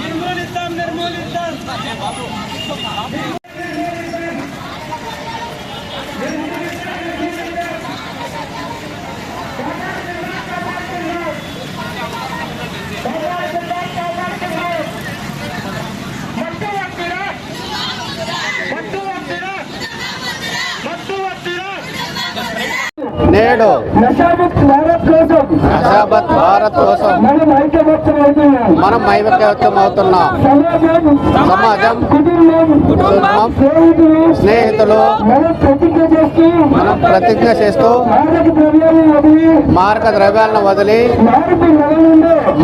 నిర్మూలిద్దాం నిర్మూలిద్దాం నేడు నషాముక్త్ భారత్ కోసం. నషాబత్ భారత్ కోసం మనం ఐక్యమత్యం అవుతున్నాం సమాజం కుటుంబం స్నేహితులు మనం ప్రతిజ్ఞ చేస్తూ మారక ద్రవ్యాలను వదిలి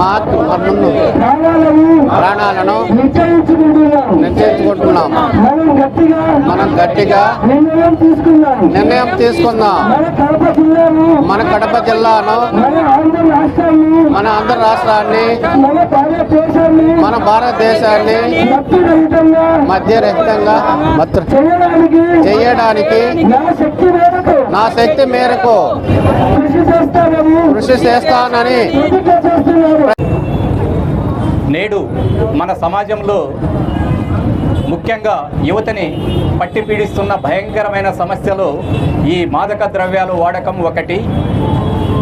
మార్పు ముందు ప్రాణాలను నిశ్చయించుకుంటున్నాం. గట్టిగా నిర్ణయం తీసుకుందాం. మన కడప జిల్లాను మన ఆంధ్ర రాష్ట్రాన్ని మన భారతదేశాన్ని మధ్యరహితంగా చేయడానికి నా శక్తి మేరకు కృషి చేస్తానని నేడు మన సమాజంలో ముఖ్యంగా యువతని పట్టి పీడిస్తున్న భయంకరమైన సమస్యలు ఈ మాదక ద్రవ్యాలు వాడకం ఒకటి.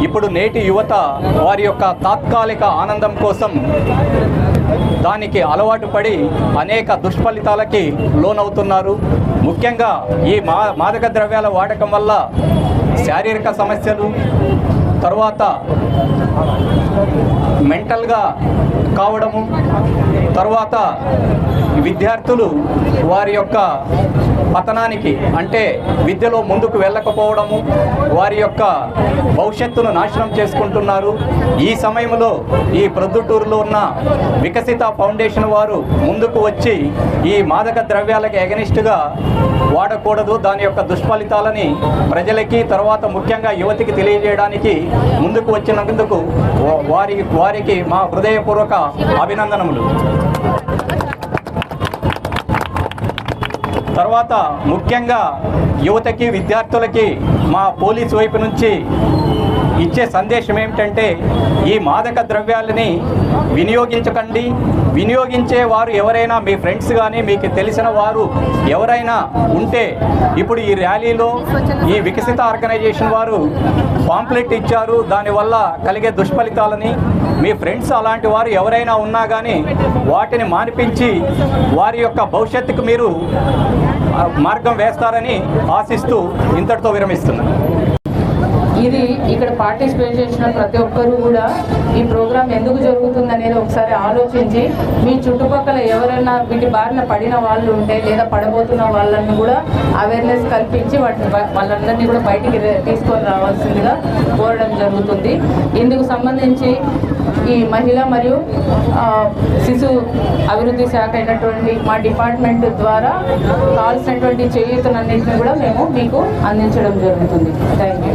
ఇప్పుడు నేటి యువత వారి యొక్క తాత్కాలిక ఆనందం కోసం దానికి అలవాటు పడి అనేక దుష్ఫలితాలకి లోనవుతున్నారు. ముఖ్యంగా ఈ మా మాదక ద్రవ్యాల వాడకం వల్ల శారీరక సమస్యలు తర్వాత మెంటల్గా కావడము. తర్వాత విద్యార్థులు వారి యొక్క పతనానికి అంటే విద్యలో ముందుకు వెళ్ళకపోవడము వారి యొక్క భవిష్యత్తును నాశనం చేసుకుంటున్నారు. ఈ సమయంలో ఈ ప్రొద్దుటూరులో ఉన్న వికసిత ఫౌండేషన్ వారు ముందుకు వచ్చి ఈ మాదక ద్రవ్యాలకు ఎగనిస్ట్గా వాడకూడదు. దాని యొక్క దుష్ఫలితాలని ప్రజలకి తర్వాత ముఖ్యంగా యువతికి తెలియజేయడానికి ముందుకు వచ్చినందుకు వారి వారికి మా హృదయపూర్వక అభినందనములు. తర్వాత ముఖ్యంగా యువతకి విద్యార్థులకి మా పోలీస్ వైపు నుంచి ఇచ్చే సందేశం ఏమిటంటే ఈ మాదక ద్రవ్యాలని వినియోగించకండి. వినియోగించే వారు ఎవరైనా మీ ఫ్రెండ్స్ కానీ మీకు తెలిసిన వారు ఎవరైనా ఉంటే ఇప్పుడు ఈ ర్యాలీలో ఈ వికసిత ఆర్గనైజేషన్ వారు పాంప్లెట్ ఇచ్చారు. దానివల్ల కలిగే దుష్ఫలితాలని మీ ఫ్రెండ్స్ అలాంటి వారు ఎవరైనా ఉన్నా కానీ వాటిని మానిపించి వారి యొక్క భవిష్యత్తుకు మీరు మార్గం వేస్తారని ఆశిస్తూ ఇంతటితో విరమిస్తున్నాను. ఇది ఇక్కడ పార్టిసిపేట్ చేసిన ప్రతి ఒక్కరూ కూడా ఈ ప్రోగ్రాం ఎందుకు జరుగుతుంది అనేది ఒకసారి ఆలోచించి మీ చుట్టుపక్కల ఎవరైనా వీటి బారిన పడిన వాళ్ళు ఉంటే లేదా పడబోతున్న వాళ్ళని కూడా అవేర్నెస్ కల్పించి వాటిని వాళ్ళందరినీ కూడా బయటికి తీసుకొని రావాల్సిందిగా కోరడం జరుగుతుంది. ఇందుకు సంబంధించి ఈ మహిళ మరియు శిశు అభివృద్ధి శాఖ అయినటువంటి మా డిపార్ట్మెంట్ ద్వారా కావాల్సినటువంటి చేయూతనన్నింటినీ కూడా మేము మీకు అందించడం జరుగుతుంది. Thank you